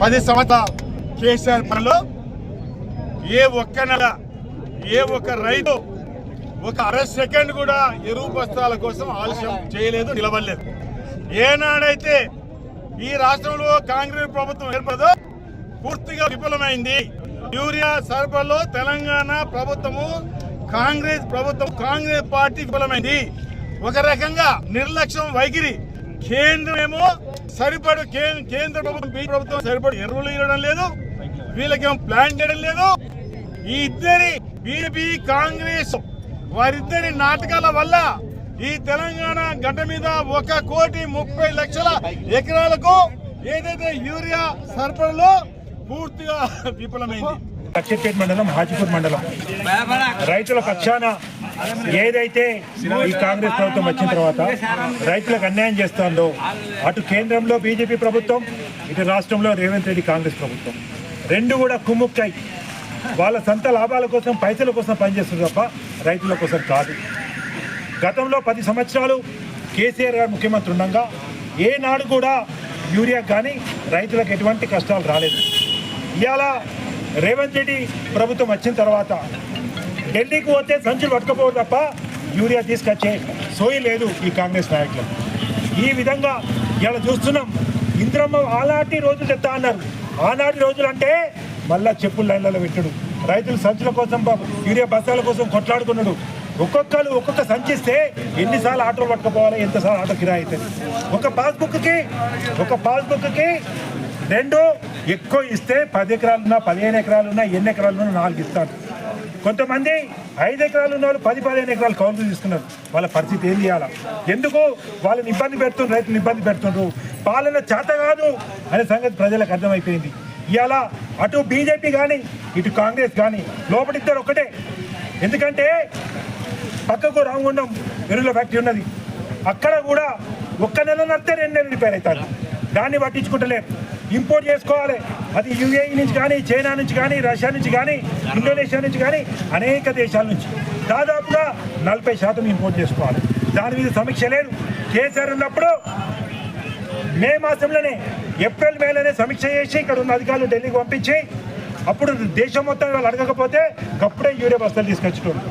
పది సంవత్సరాల కేసీఆర్ పనిలో ఏ ఒక్క నెల ఏ ఒక్క రైతు ఒక అర సెకండ్ కూడా ఎరువు బస్తాల కోసం ఆలస్యం చేయలేదు నిలబడలేదు. ఏనాడైతే ఈ రాష్ట్రంలో కాంగ్రెస్ ప్రభుత్వం ఏర్పడదో పూర్తిగా విఫలమైంది. యూరియా సరఫరాలో తెలంగాణ ప్రభుత్వము కాంగ్రెస్ ప్రభుత్వం కాంగ్రెస్ పార్టీ విఫలమైంది. ఒక రకంగా నిర్లక్ష్యం వైఖరి. కేంద్రం ఏమో సరిపడు కేంద్ర ప్రభుత్వం ప్రభుత్వం సరిపడు ఎరువులు ఇవ్వడం లేదు. వీళ్ళకేమో ప్లాన్ చేయడం లేదు. ఈ ఇద్దరి బీజేపీ కాంగ్రెస్ వారిద్దరి నాటకాల వల్ల ఈ తెలంగాణ గడ్డ మీద ఒక కోటి ముప్పై లక్షల ఎకరాలకు ఏదైతే యూరియా సరఫరాలో పూర్తిగా విఫలమైంది. లక్షపేట మండలం హాజీపూర్ మండలం. రైతుల పక్షాన ఏదైతే ఈ కాంగ్రెస్ ప్రభుత్వం వచ్చిన తర్వాత రైతులకు అన్యాయం చేస్తుందో అటు కేంద్రంలో బీజేపీ ప్రభుత్వం ఇటు రాష్ట్రంలో రేవంత్ రెడ్డి కాంగ్రెస్ ప్రభుత్వం. రెండు కూడా కుమ్ముక్కై వాళ్ళ సొంత లాభాల కోసం పైసల కోసం పనిచేస్తుంది తప్ప రైతుల కోసం కాదు. గతంలో పది సంవత్సరాలు కేసీఆర్ గారు ముఖ్యమంత్రి ఉండగా ఏనాడు కూడా యూరియా కానీ రైతులకు ఎటువంటి కష్టాలు రాలేదు. ఇవాళ రేవంత్ రెడ్డి ప్రభుత్వం వచ్చిన తర్వాత ఢిల్లీకి పోతే సంచులు పట్టుకపోవడం తప్ప యూరియా తీసుకొచ్చే సోయి లేదు ఈ కాంగ్రెస్ నాయకులు. ఈ విధంగా ఇలా చూస్తున్నాం. ఇంద్రమ్మ ఆనాటి రోజులు చెప్తా అన్నారు. ఆనాటి రోజులు అంటే మళ్ళా చెప్పులు లైన్లలో పెట్టడు. రైతులు సంచుల కోసం యూరియా బస్తాల కోసం కొట్లాడుకున్నాడు. ఒక్కొక్కరు ఒక్కొక్క సంచిస్తే ఎన్నిసార్లు ఆటోలు పట్టుకుపోవాలి ఎంతసార్లు ఆటో కిరాయి అవుతుంది. ఒక పాస్బుక్కి ఒక పాస్బుక్కి రెండు ఎక్కువ ఇస్తే పది ఎకరాలున్నా పదిహేను ఎకరాలున్నా ఎన్ని ఎకరాలున్నా నాలుగు ఇస్తాడు. కొంతమంది ఐదు ఎకరాలు ఉన్న వాళ్ళు పది పదిహేను ఎకరాలు కౌలు తీసుకున్నారు. వాళ్ళ పరిస్థితి ఏం చేయాలా? ఎందుకు వాళ్ళని ఇబ్బంది పెడుతున్నారు రైతులు ఇబ్బంది పెడుతున్నారు? పాలన చేత కాదు అనే సంగతి ప్రజలకు అర్థమైపోయింది. ఇవాళ అటు బీజేపీ కానీ ఇటు కాంగ్రెస్ కానీ లోపలిద్దరు ఒకటే ఎందుకంటే పక్కకు రామగుండం ఎరువుల ఫ్యాక్టరీ ఉన్నది. అక్కడ కూడా ఒక్క నెల నడితే రెండు నెలలు రిపేర్ అవుతారు. దాన్ని పట్టించుకుంటలేరు. ఇంపోర్ట్ చేసుకోవాలి. అది యుఏఈ నుంచి కానీ చైనా నుంచి కానీ రష్యా నుంచి కానీ ఇండోనేషియా నుంచి కానీ అనేక దేశాల నుంచి. దాదాపుగా నలభై శాతం ఇంపోర్ట్ చేసుకోవాలి. దాని మీద సమీక్ష లేదు. కేసీఆర్ ఉన్నప్పుడు మే మాసంలోనే ఏప్రిల్ మేలోనే సమీక్ష చేసి ఇక్కడ ఉన్న అధికారులు ఢిల్లీకి పంపించి అప్పుడు దేశం మొత్తం వాళ్ళు అడగకపోతే అప్పుడే యూరియా బస్తాలు తీసుకొచ్చుకోండి